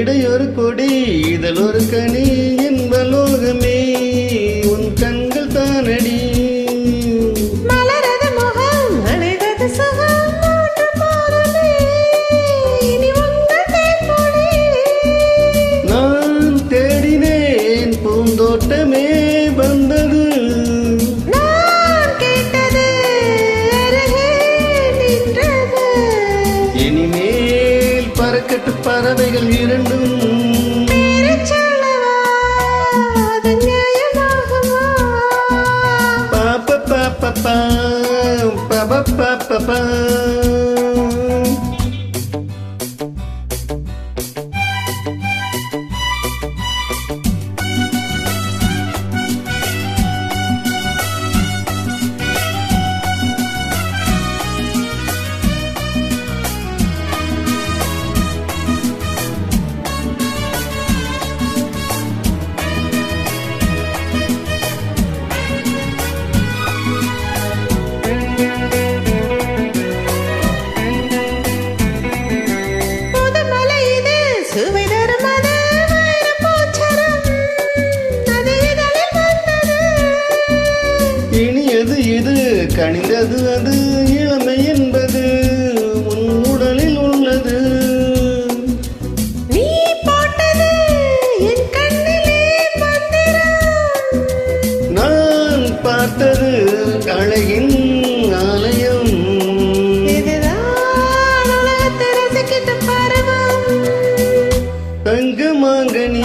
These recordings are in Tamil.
இடையொரு கொடி இதில் ஒரு கனி. பறவைகள் இரண்டும் பாப்பா பாப்பா பாப்பா பாப்பா அது அது இளமை என்பது உன் உடலில் உள்ளது. நீ போட்டது நான் பார்த்தது அழகின் ஆலயம். தங்கமாங்க நீ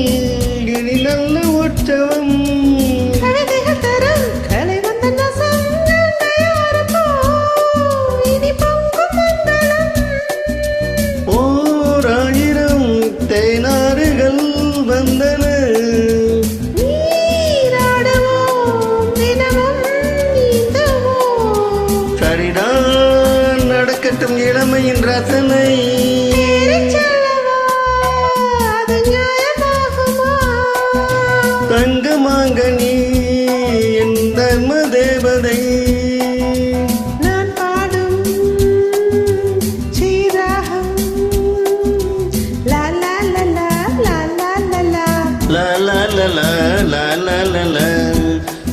la la la la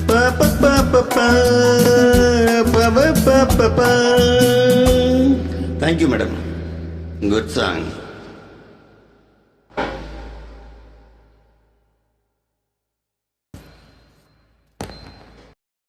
pa pa pa pa pa pa pa pa pa pa thank you madam good song